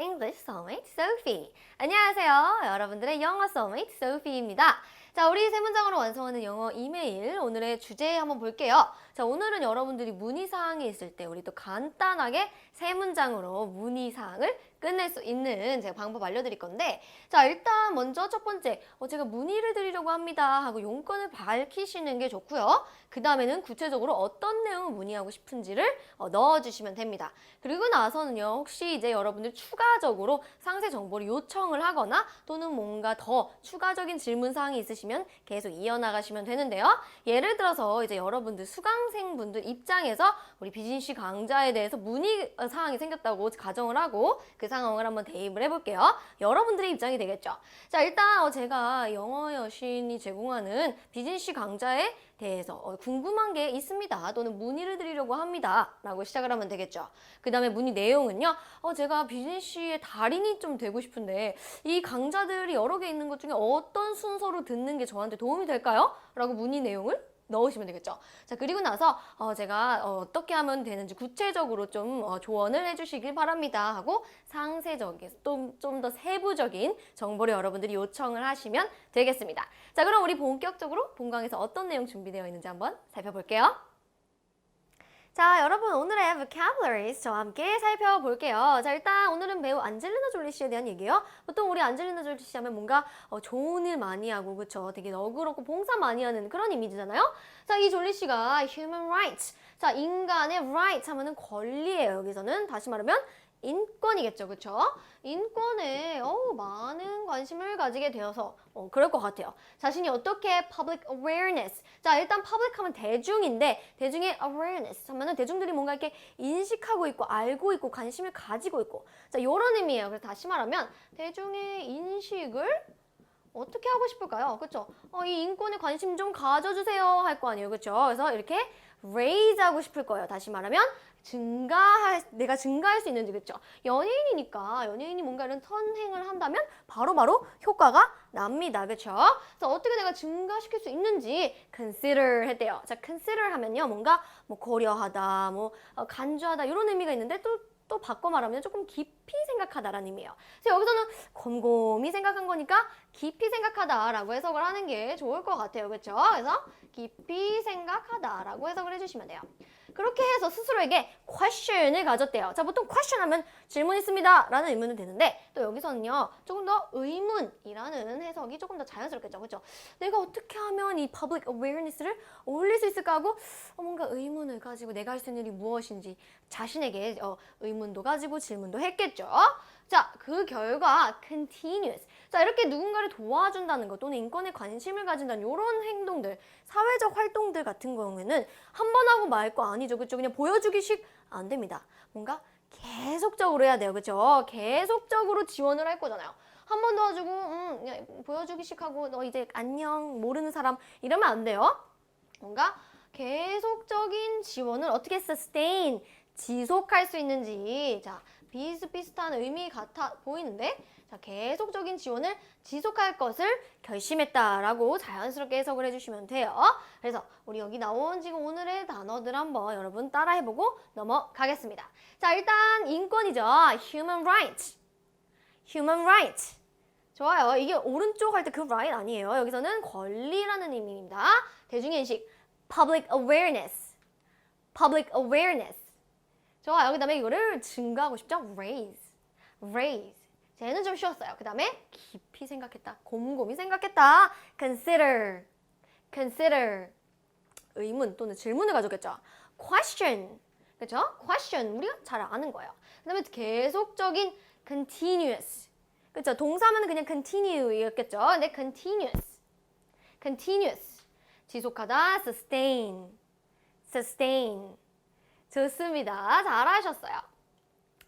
English Soulmate Sophie. 안녕하세요. 여러분들의 영어 Soulmate Sophie입니다. 자, 우리 세 문장으로 완성하는 영어 이메일 오늘의 주제 한번 볼게요. 자, 오늘은 여러분들이 문의 사항이 있을 때 우리 또 간단하게 세 문장으로 문의 사항을 끝낼 수 있는 제가 방법 알려드릴 건데 자 일단 먼저 첫 번째 어, 제가 문의를 드리려고 합니다 하고 용건을 밝히시는 게 좋고요. 그 다음에는 구체적으로 어떤 내용을 문의하고 싶은지를 어, 넣어주시면 됩니다. 그리고 나서는요 혹시 이제 여러분들 추가적으로 상세 정보를 요청을 하거나 또는 뭔가 더 추가적인 질문 사항이 있으시면 계속 이어나가시면 되는데요. 예를 들어서 이제 여러분들 수강생분들 입장에서 우리 비진 씨 강좌에 대해서 문의 어, 사항이 생겼다고 가정을 하고 그 상황을 한번 대입을 해볼게요. 여러분들의 입장이 되겠죠. 자, 일단 어, 제가 영어 여신이 제공하는 비진씨 강좌에 대해서 어, 궁금한 게 있습니다. 또는 문의를 드리려고 합니다. 라고 시작을 하면 되겠죠. 그 다음에 문의 내용은요. 어, 제가 비진씨의 달인이 좀 되고 싶은데 이 강좌들이 여러 개 있는 것 중에 어떤 순서로 듣는 게 저한테 도움이 될까요? 라고 문의 내용을 넣으시면 되겠죠. 자, 그리고 나서 어, 제가 어, 떻게 하면 되는지 구체적으로 좀 어, 조언을 해주시길 바랍니다 하고 상세적인, 좀더 세부적인 정보를 여러분들이 요청을 하시면 되겠습니다. 자, 그럼 우리 본격적으로 본강에서 어떤 내용 준비되어 있는지 한번 살펴볼게요. 자, 여러분 오늘의 vocabularies 저와 함께 살펴볼게요. 자, 일단 오늘은 배우 안젤리나 졸리 씨에 대한 얘기예요. 보통 우리 안젤리나 졸리 씨 하면 뭔가 어, 좋은 일 많이 하고 그쵸? 되게 너그럽고 봉사 많이 하는 그런 이미지잖아요. 자, 이 졸리 씨가 human rights. 자, 인간의 right 하면은 권리예요. 여기서는 다시 말하면 인권이겠죠, 그쵸? 인권에 어, 많은 관심을 가지게 되어서 어, 그럴 것 같아요. 자신이 어떻게 public awareness. 자, 일단 public 하면 대중인데 대중의 awareness 하면은 대중들이 뭔가 이렇게 인식하고 있고 알고 있고 관심을 가지고 있고 자, 요런 의미예요. 그래서 다시 말하면 대중의 인식을 어떻게 하고 싶을까요? 그쵸? 어, 이 인권에 관심 좀 가져주세요 할 거 아니에요. 그쵸? 그래서 이렇게 raise 하고 싶을 거예요. 다시 말하면 증가할 내가 증가할 수 있는지 그쵸? 연예인이니까 연예인이 뭔가 이런 선행을 한다면 바로바로 효과가 납니다. 그쵸? 그래서 어떻게 내가 증가시킬 수 있는지 consider 했대요. 자, consider 하면요. 뭔가 뭐 고려하다, 뭐 어, 간주하다 이런 의미가 있는데 또 또 바꿔 말하면 조금 깊이 생각하다라는 의미예요. 그래서 여기서는 곰곰이 생각한 거니까 깊이 생각하다라고 해석을 하는 게 좋을 것 같아요. 그렇죠? 그래서 깊이 생각하다라고 해석을 해주시면 돼요. 그렇게 해서 스스로에게 question을 가졌대요. 자, 보통 question 하면 질문 있습니다. 라는 의문은 되는데 또 여기서는요. 조금 더 의문이라는 해석이 조금 더 자연스럽겠죠. 그렇죠? 내가 어떻게 하면 이 public awareness를 올릴 수 있을까 하고 어, 뭔가 의문을 가지고 내가 할 수 있는 일이 무엇인지 자신에게 어, 의문도 가지고 질문도 했겠죠. 자, 그 결과 continuous. 자, 이렇게 누군가를 도와준다는 것 또는 인권에 관심을 가진다는 이런 행동들, 사회적 활동들 같은 경우에는 한 번 하고 말 거 아니죠. 그렇죠? 그냥 보여주기식 안 됩니다. 뭔가 계속적으로 해야 돼요. 그렇죠? 계속적으로 지원을 할 거잖아요. 한 번 도와주고 음, 보여주기식 하고 너 이제 안녕 모르는 사람 이러면 안 돼요. 뭔가 계속적인 지원을 어떻게 sustain 지속할 수 있는지 자 비슷비슷한 의미 같아 보이는데 자 계속적인 지원을 지속할 것을 결심했다라고 자연스럽게 해석을 해주시면 돼요. 그래서 우리 여기 나온 지금 오늘의 단어들 한번 여러분 따라해보고 넘어가겠습니다. 자 일단 인권이죠. human rights. human rights. 좋아요. 이게 오른쪽 할 때 그 right 아니에요. 여기서는 권리라는 의미입니다. 대중인식 public awareness. public awareness. 좋아요. 그 다음에 이거를 증가하고 싶죠? raise. raise. 쟤는 좀 쉬웠어요. 그 다음에 깊이 생각했다. 곰곰이 생각했다. consider. consider. 의문 또는 질문을 가져겠죠. question. 그죠? question. 우리가 잘 아는 거예요. 그 다음에 계속적인 continuous. 그죠? 동사면 그냥 continue였겠죠. 근데 continuous. continuous. 지속하다. sustain. sustain. 좋습니다. 잘하셨어요.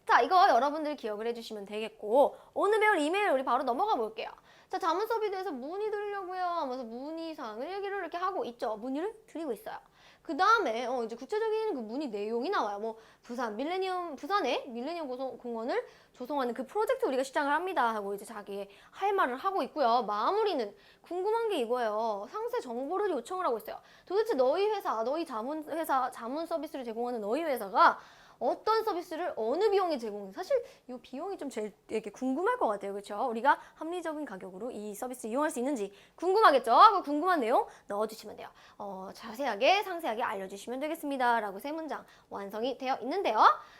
자, 이거 여러분들 기억을 해주시면 되겠고 오늘 배울 이메일 우리 바로 넘어가 볼게요. 자, 자문 수업에 대해서 문의 드리려고요 하면서 문의사항을 얘기를 이렇게 하고 있죠. 문의를 드리고 있어요. 그 다음에 어, 이제 구체적인 그 문의 내용이 나와요. 뭐 부산 밀레니엄 부산에 밀레니엄 고소, 공원을 조성하는 그 프로젝트 우리가 시작을 합니다 하고 이제 자기 할 말을 하고 있고요. 마무리는 궁금한 게 이거예요. 상세 정보를 요청을 하고 있어요. 도대체 너희 회사, 너희 자문 회사 자문 서비스를 제공하는 너희 회사가 어떤 서비스를 어느 비용에 제공해 사실 이 비용이 좀 제일 이렇게 궁금할 것 같아요. 그렇죠? 우리가 합리적인 가격으로 이 서비스 이용할 수 있는지 궁금하겠죠? 그 궁금한 내용 넣어주시면 돼요. 어, 자세하게 상세하게 알려주시면 되겠습니다. 라고 세 문장 완성이 되어 있는데요.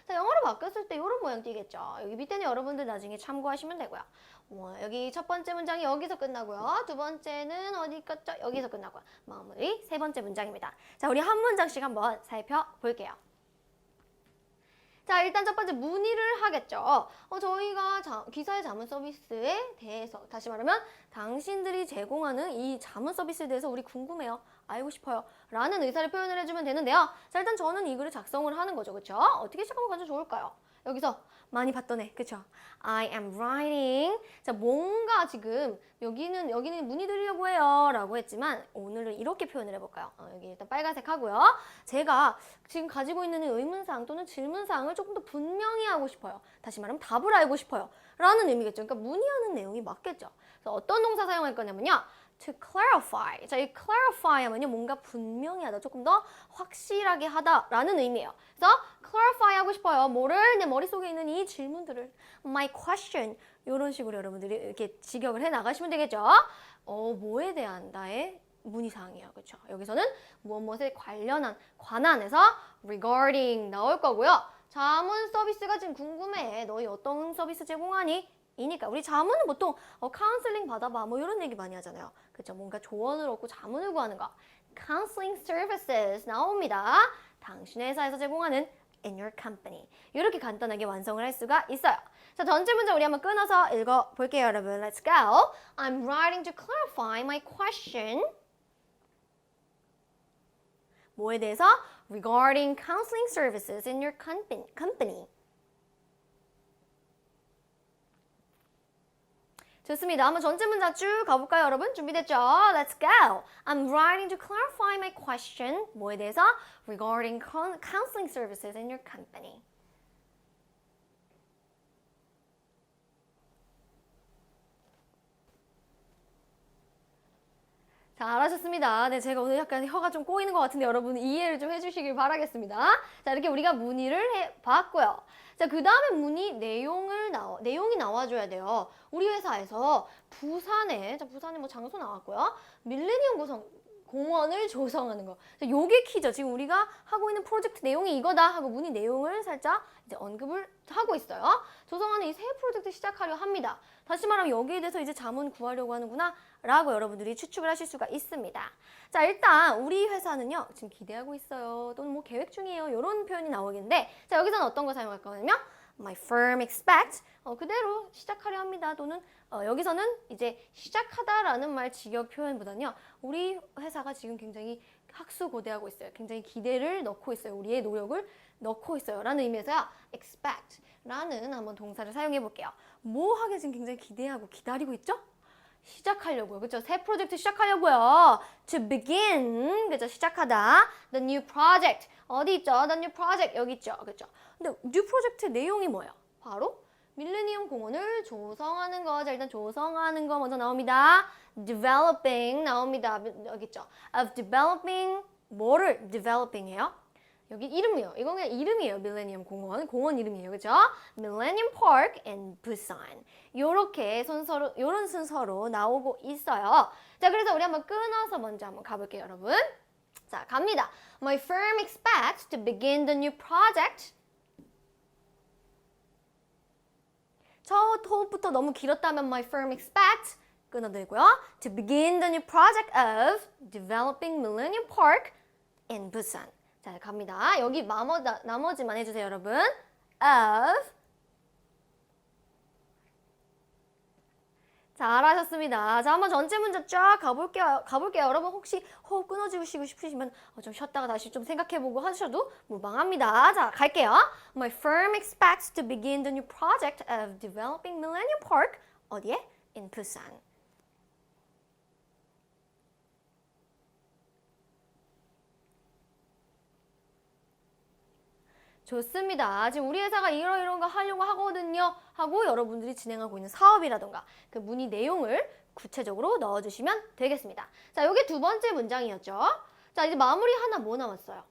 자, 영어로 바뀌었을 때 이런 모양 띄겠죠. 여기 밑에는 여러분들 나중에 참고하시면 되고요. 와, 여기 첫 번째 문장이 여기서 끝나고요. 두 번째는 어디 갔죠? 여기서 끝나고요. 마무리 세 번째 문장입니다. 자, 우리 한 문장씩 한번 살펴볼게요. 자, 일단 첫 번째 문의를 하겠죠. 어, 저희가 자, 기사의 자문 서비스에 대해서 다시 말하면 당신들이 제공하는 이 자문 서비스에 대해서 우리 궁금해요. 알고 싶어요. 라는 의사를 표현을 해주면 되는데요. 자, 일단 저는 이 글을 작성을 하는 거죠. 그쵸? 어떻게 시작하면 가장 좋을까요? 여기서 많이 봤던 애, 그쵸? I am writing. 자, 뭔가 지금 여기는 여기는 문의 드리려고 해요 라고 했지만 오늘은 이렇게 표현을 해볼까요? 어, 여기 일단 빨간색 하고요. 제가 지금 가지고 있는 의문사항 또는 질문사항을 조금 더 분명히 하고 싶어요. 다시 말하면 답을 알고 싶어요. 라는 의미겠죠. 그러니까 문의하는 내용이 맞겠죠. 그래서 어떤 동사 사용할 거냐면요. To clarify. 자, 이 clarify 하면요. 뭔가 분명히 하다, 조금 더 확실하게 하다라는 의미예요. 그래서 clarify 하고 싶어요. 뭐를 내 머릿속에 있는 이 질문들을 my question 이런 식으로 여러분들이 이렇게 직역을 해 나가시면 되겠죠. 어, 뭐에 대한 나의 문의사항이에요. 그렇죠? 여기서는 무엇 무엇에 관련한 관한에서 regarding 나올 거고요. 자문 서비스가 지금 궁금해. 너희 어떤 서비스 제공하니? 이니까 우리 자문은 보통 어, 카운슬링 받아봐 뭐 이런 얘기 많이 하잖아요. 그렇죠? 뭔가 조언을 얻고 자문을 구하는 거. counseling services 나옵니다. 당신의 회사에서 제공하는 in your company. 이렇게 간단하게 완성을 할 수가 있어요. 자, 전체 문제 우리 한번 끊어서 읽어 볼게요, 여러분. Let's go. I'm writing to clarify my question. 뭐에 대해서? Regarding counseling services in your company. 좋습니다. 한번 전체 문장 쭉 가볼까요, 여러분? 준비됐죠? Let's go. I'm writing to clarify my question. 뭐에 대해서? Regarding counseling services in your company. 잘하셨습니다. 네, 제가 오늘 약간 혀가 좀 꼬이는 것 같은데 여러분 이해를 좀 해주시길 바라겠습니다. 자, 이렇게 우리가 문의를 해봤고요. 자, 그 다음에 문의 내용을 내용이 나와줘야 돼요. 우리 회사에서 부산에, 자, 부산에 뭐 장소 나왔고요. 밀레니엄 고성, 공원을 조성하는 거. 자, 요게 키죠. 지금 우리가 하고 있는 프로젝트 내용이 이거다 하고 문의 내용을 살짝 이제 언급을 하고 있어요. 조성하는 이 새 프로젝트 시작하려 합니다. 다시 말하면 여기에 대해서 이제 자문 구하려고 하는구나 라고 여러분들이 추측을 하실 수가 있습니다. 자, 일단 우리 회사는요. 지금 기대하고 있어요. 또는 뭐 계획 중이에요. 이런 표현이 나오겠는데 자, 여기서는 어떤 거 사용할 거냐면 My firm expects 어, 그대로 시작하려 합니다. 또는 어, 여기서는 이제 시작하다라는 말 직역 표현보다는요. 우리 회사가 지금 굉장히 학수고대하고 있어요. 굉장히 기대를 넣고 있어요. 우리의 노력을 넣고 있어요. 라는 의미에서요. expect 라는 한번 동사를 사용해 볼게요. 뭐 하게 지금 굉장히 기대하고 기다리고 있죠? 시작하려고요. 그죠? 새 프로젝트 시작하려고요. To begin. 그죠? 시작하다. The new project. 어디 있죠? The new project. 여기 있죠. 그죠? 근데 new 프로젝트 내용이 뭐예요? 바로 밀레니엄 공원을 조성하는 거. 자, 일단 조성하는 거 먼저 나옵니다. developing 나옵니다. 여기 있죠. of developing 뭐를 developing 해요? 여기 이름이요. 이건 그냥 이름이에요. 밀레니엄 공원. 공원 이름이에요. 그죠? Millennium Park in Busan. 요렇게 순서로, 요런 순서로 나오고 있어요. 자, 그래서 우리 한번 끊어서 먼저 한번 가 볼게요, 여러분. 자, 갑니다. My firm expects to begin the new project. 첫 호흡부터 너무 길었다면 my firm expects 끊어들고요. To begin the new project of developing Millennium Park in Busan. 자, 갑니다. 여기 나머, 나머지만 해주세요, 여러분. of 잘하셨습니다. 자, 한번 전체 문제 쫙 가볼게요. 가볼게요. 여러분 혹시 호흡 끊어주시고 싶으시면 어, 좀 쉬었다가 다시 좀 생각해보고 하셔도 무방합니다. 자, 갈게요. My firm expects to begin the new project of developing Millennium Park. 어디에? In Busan. 좋습니다. 지금 우리 회사가 이런 거 하려고 하거든요. 하고 여러분들이 진행하고 있는 사업이라던가 그 문의 내용을 구체적으로 넣어주시면 되겠습니다. 자, 이게 두 번째 문장이었죠. 자, 이제 마무리 하나 뭐 남았어요?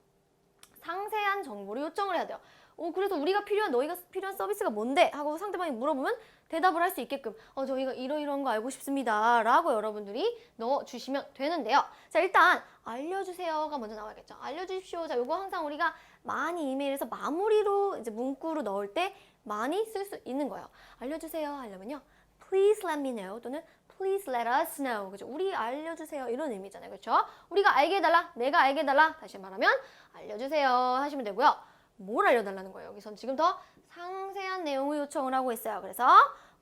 상세한 정보를 요청을 해야 돼요. 어, 그래서 우리가 필요한 너희가 필요한 서비스가 뭔데? 하고 상대방이 물어보면 대답을 할 수 있게끔 어, 저희가 이러이러한 거 알고 싶습니다. 라고 여러분들이 넣어 주시면 되는데요. 자, 일단 알려주세요가 먼저 나와야겠죠. 알려주십시오. 자, 요거 항상 우리가 많이 이메일에서 마무리로 이제 문구로 넣을 때 많이 쓸 수 있는 거예요. 알려주세요 하려면요. Please let me know 또는 Please let us know. 그죠? 우리 알려주세요. 이런 의미잖아요. 그렇죠? 우리가 알게 해달라. 내가 알게 해달라. 다시 말하면 알려주세요 하시면 되고요. 뭘 알려달라는 거예요? 여기선 지금 더 상세한 내용을 요청을 하고 있어요. 그래서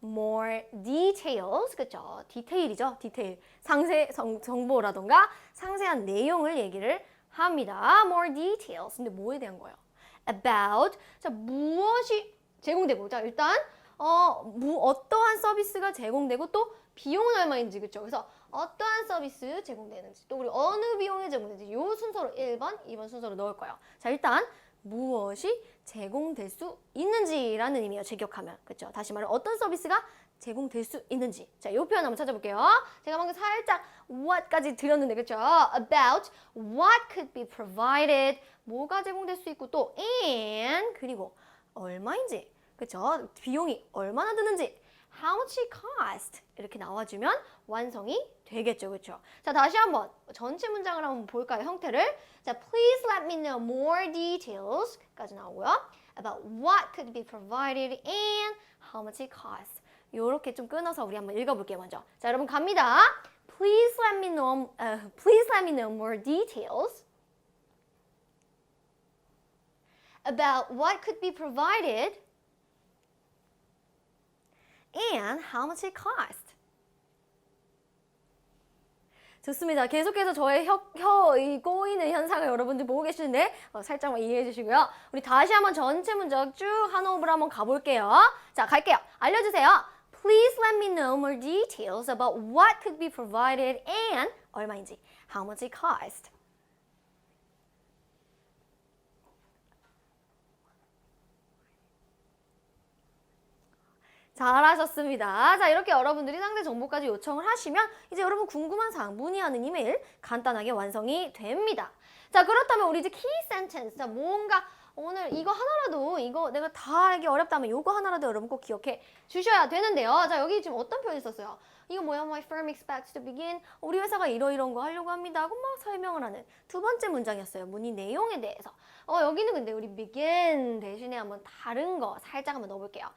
more details, 그죠? 디테일이죠, 디테일. 상세 정, 정보라던가 상세한 내용을 얘기를 합니다. more details. 근데 뭐에 대한 거예요? about. 자, 무엇이 제공되고. 자, 일단 어, 무, 어떠한 서비스가 제공되고 또 비용은 얼마인지 그렇죠. 그래서 어떠한 서비스 제공되는지 또 우리 어느 비용에 제공되는지 요 순서로 1번, 2번 순서로 넣을 거예요. 자, 일단 무엇이 제공될 수 있는지라는 의미예요. 제격하면. 그렇죠? 다시 말해 어떤 서비스가 제공될 수 있는지. 자, 이 표현 한번 찾아볼게요. 제가 방금 살짝 what까지 드렸는데 그렇죠? about what could be provided 뭐가 제공될 수 있고 또 and 그리고 얼마인지. 그렇죠? 비용이 얼마나 드는지. How much it cost 이렇게 나와주면 완성이 되겠죠, 그렇죠? 자 다시 한번 전체 문장을 한번 볼까요, 형태를? 자, please let me know more details까지 나오고요. About what could be provided and how much it costs. 요렇게 좀 끊어서 우리 한번 읽어볼게요, 먼저. 자, 여러분 갑니다. Please let me know, uh, please let me know more details about what could be provided and how much it cost. 좋습니다. 계속해서 저의 혀, 혀, 이 꼬이는 현상을 여러분들 보고 계시는데 어, 살짝만 이해해 주시고요. 우리 다시 한번 전체 문장 쭉 한 호흡을 한번 가볼게요. 자, 갈게요. 알려주세요. Please let me know more details about what could be provided and 얼마인지, how much it cost. 잘하셨습니다. 자, 이렇게 여러분들이 상세 정보까지 요청을 하시면 이제 여러분 궁금한 사항 문의하는 이메일 간단하게 완성이 됩니다. 자, 그렇다면 우리 이제 키 센텐스. 자, 뭔가 오늘 이거 하나라도 이거 내가 다 알기 어렵다면 이거 하나라도 여러분 꼭 기억해 주셔야 되는데요. 자, 여기 지금 어떤 표현이 있었어요? 이거 뭐야? My firm expects to begin. 우리 회사가 이러이러한 거 하려고 합니다. 하고 막 설명을 하는 두 번째 문장이었어요. 문의 내용에 대해서. 어, 여기는 근데 우리 begin 대신에 한번 다른 거 살짝 한번 넣어볼게요.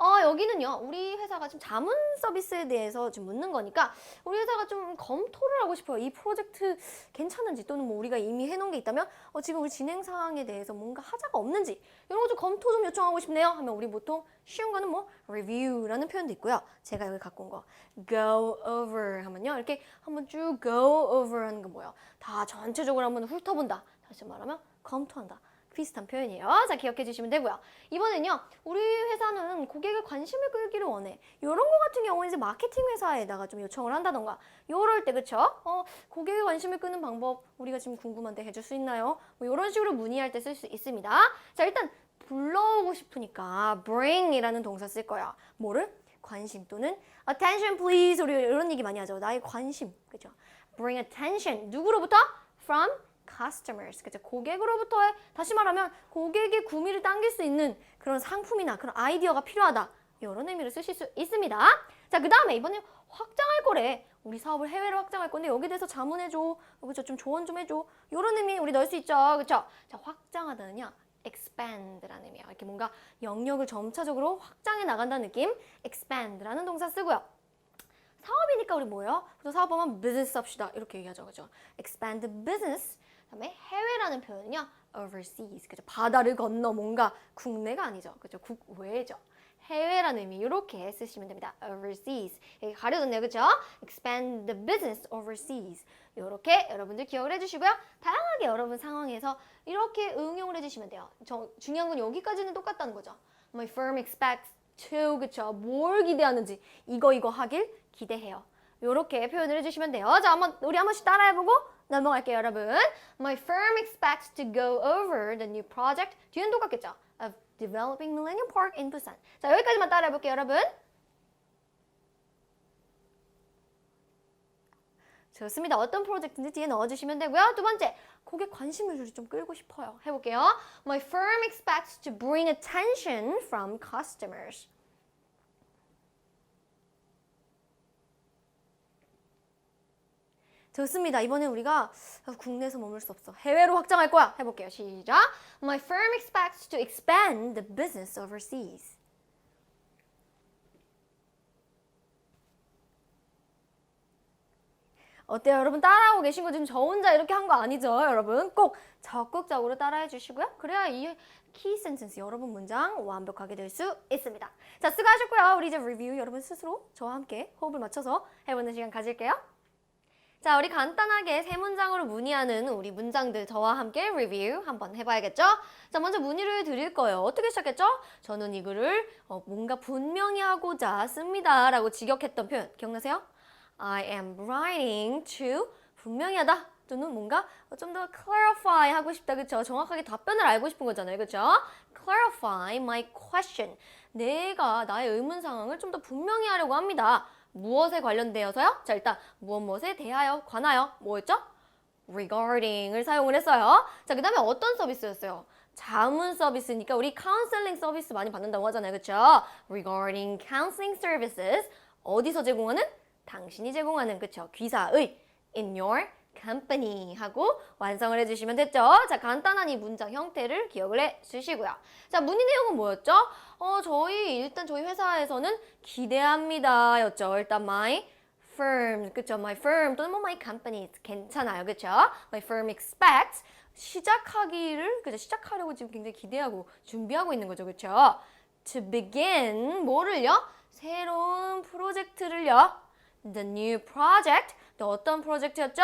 어, 여기는요, 우리 회사가 지금 자문 서비스에 대해서 좀 묻는 거니까, 우리 회사가 좀 검토를 하고 싶어요. 이 프로젝트 괜찮은지, 또는 뭐 우리가 이미 해놓은 게 있다면, 어, 지금 우리 진행 사항에 대해서 뭔가 하자가 없는지, 이런 거 좀 검토 좀 요청하고 싶네요. 하면 우리 보통 쉬운 거는 뭐, review라는 표현도 있고요. 제가 여기 갖고 온 거, go over 하면요. 이렇게 한번 쭉 go over 하는 거 뭐예요? 다 전체적으로 한번 훑어본다. 다시 말하면, 검토한다. 비슷한 표현이에요. 자, 기억해 주시면 되고요. 이번엔요, 우리 회사는 고객의 관심을 끌기를 원해. 이런 거 같은 경우는 이제 마케팅 회사에다가 좀 요청을 한다던가, 요럴 때, 그쵸? 어, 고객의 관심을 끄는 방법, 우리가 지금 궁금한데 해줄 수 있나요? 뭐, 이런 식으로 문의할 때 쓸 수 있습니다. 자, 일단, 불러오고 싶으니까, bring 이라는 동사 쓸 거야. 뭐를? 관심 또는 attention please 우리 이런 얘기 많이 하죠. 나의 관심, 그죠? bring attention 누구로부터? from customers 그죠? 고객으로부터의 다시 말하면 고객의 구미를 당길 수 있는 그런 상품이나 그런 아이디어가 필요하다. 이런 의미로 쓰실 수 있습니다. 자, 그 다음에 이번에 확장할 거래. 우리 사업을 해외로 확장할 건데 여기 대해서 자문해줘. 그죠? 좀 조언 좀 해줘. 이런 의미 우리 넣을 수 있죠. 그죠? 자, 확장하다는요. expand라는 의미야. 이렇게 뭔가 영역을 점차적으로 확장해 나간다는 느낌. expand라는 동사 쓰고요. 사업이니까 우리 뭐예요? 그래서 사업하면 비즈니스 합시다. 이렇게 얘기하죠. 그죠? expand business. 그다음에 해외라는 표현은요. overseas. 그죠? 바다를 건너 뭔가 국내가 아니죠. 그죠? 국외죠. 해외라는 의미 이렇게 쓰시면 됩니다. overseas. 여기 가려졌네요. 그죠? expand the business overseas. 이렇게 여러분들 기억을 해 주시고요. 다양하게 여러분 상황에서 이렇게 응용을 해 주시면 돼요. 저, 중요한 건 여기까지는 똑같다는 거죠. My firm expects to, 그쵸? 뭘 기대하는지 이거 이거 하길 기대해요. 이렇게 표현을 해 주시면 돼요. 자, 한번 우리 한 번씩 따라해 보고 넘어갈게요, 여러분. My firm expects to go over the new project. 뒤는 똑같겠죠? Of developing Millennium Park in Busan. 자, 여기까지만 따라해 볼게요, 여러분. 좋습니다. 어떤 프로젝트인지 뒤에 넣어주시면 되고요. 두 번째, 고객 관심을 좀 끌고 싶어요. 해볼게요. My firm expects to bring attention from customers. 좋습니다. 이번에 우리가 국내에서 머물 수 없어. 해외로 확장할 거야. 해볼게요. 시작. My firm expects to expand the business overseas. 어때요? 여러분 따라하고 계신 거 지금 저 혼자 이렇게 한 거 아니죠? 여러분 꼭 적극적으로 따라해 주시고요. 그래야 이 키 센텐스 여러분 문장 완벽하게 될 수 있습니다. 자, 수고하셨고요. 우리 이제 리뷰 여러분 스스로 저와 함께 호흡을 맞춰서 해보는 시간 가질게요. 자, 우리 간단하게 세 문장으로 문의하는 우리 문장들 저와 함께 리뷰 한번 해봐야겠죠? 자, 먼저 문의를 드릴 거예요. 어떻게 시작했죠? 저는 이 글을 어, 뭔가 분명히 하고자 씁니다. 라고 직역했던 표현 기억나세요? I am writing to 분명히 하다 또는 뭔가 좀 더 clarify 하고 싶다 그쵸? 정확하게 답변을 알고 싶은 거잖아요 그쵸? clarify my question 내가 나의 의문 상황을 좀 더 분명히 하려고 합니다 무엇에 관련되어서요? 자 일단 무엇 무엇에 대하여 관하여 뭐였죠? regarding을 사용을 했어요 자 그 다음에 어떤 서비스였어요? 자문 서비스니까 우리 카운셀링 서비스 많이 받는다고 하잖아요 그쵸? regarding counseling services 어디서 제공하는? 당신이 제공하는 그쵸 귀사의 in your company 하고 완성을 해주시면 됐죠. 자 간단한 이 문장 형태를 기억을 해주시고요. 자 문의 내용은 뭐였죠? 어 저희 일단 저희 회사에서는 기대합니다 였죠. 일단 my firm 그쵸? my firm 또는 뭐 my company 괜찮아요. 그쵸? my firm expects 시작하기를 그죠 시작하려고 지금 굉장히 기대하고 준비하고 있는 거죠. 그쵸? to begin 뭐를요? 새로운 프로젝트를요. the new project. 또 어떤 프로젝트였죠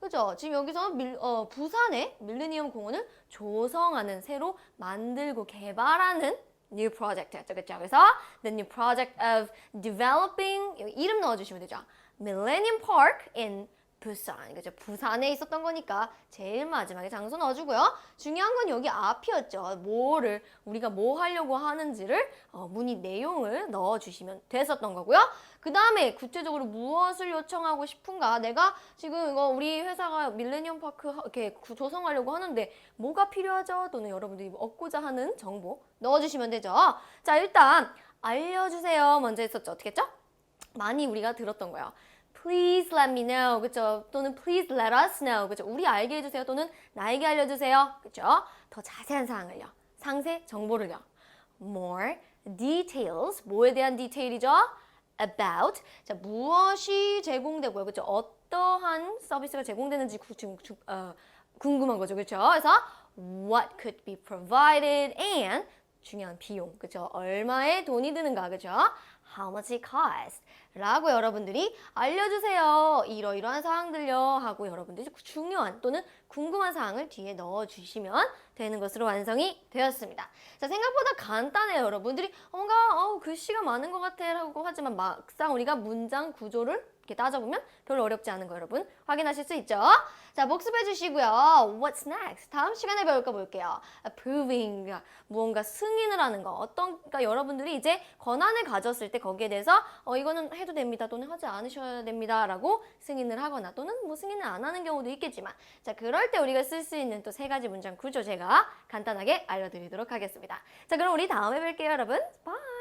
그죠 지금 여기서 밀, 어, 부산의 밀레니엄 공원을 조성하는 새로 만들고 개발하는 new project였죠 그쵸 그래서 the new project of developing 이름 넣어주시면 되죠 Millennium Park in 부산. 그죠? 부산에 있었던 거니까 제일 마지막에 장소 넣어주고요. 중요한 건 여기 앞이었죠. 뭐를 우리가 뭐 하려고 하는지를 어, 문의 내용을 넣어주시면 됐었던 거고요. 그 다음에 구체적으로 무엇을 요청하고 싶은가? 내가 지금 이거 우리 회사가 밀레니엄 파크 하- 이렇게 구- 조성하려고 하는데 뭐가 필요하죠? 또는 여러분들이 얻고자 하는 정보 넣어주시면 되죠. 자 일단 알려주세요. 먼저 했었죠. 어떻게 했죠? 많이 우리가 들었던 거예요. Please let me know. 그쵸? 또는 please let us know. 그쵸? 우리 알게 해주세요. 또는 나에게 알려주세요. 그쵸? 더 자세한 사항을요. 상세 정보를요. More details. 뭐에 대한 디테일이죠? About. 자, 무엇이 제공되고요. 그쵸? 어떠한 서비스가 제공되는지 구, 지금 주- 어, 궁금한 거죠. 그쵸? 그래서 what could be provided and 중요한 비용. 그쵸? 얼마에 돈이 드는가. 그쵸? How much it cost. 라고 여러분들이 알려주세요. 이러이러한 사항들요. 하고 여러분들이 중요한 또는 궁금한 사항을 뒤에 넣어주시면 되는 것으로 완성이 되었습니다. 자, 생각보다 간단해요. 여러분들이 뭔가 어우, 글씨가 많은 것 같아 라고 하지만 막상 우리가 문장 구조를 이렇게 따져보면 별로 어렵지 않은 거 여러분 확인하실 수 있죠? 자, 복습해 주시고요. What's next? 다음 시간에 배울 거 볼게요. Approving. 무언가 승인을 하는 거. 어떤, 그러니까 여러분들이 이제 권한을 가졌을 때 거기에 대해서 어, 이거는 해도 됩니다. 또는 하지 않으셔야 됩니다. 라고 승인을 하거나 또는 뭐 승인을 안 하는 경우도 있겠지만 자, 그럴 때 우리가 쓸 수 있는 또 세 가지 문장 구조 제가 간단하게 알려드리도록 하겠습니다. 자, 그럼 우리 다음에 뵐게요, 여러분. 바이.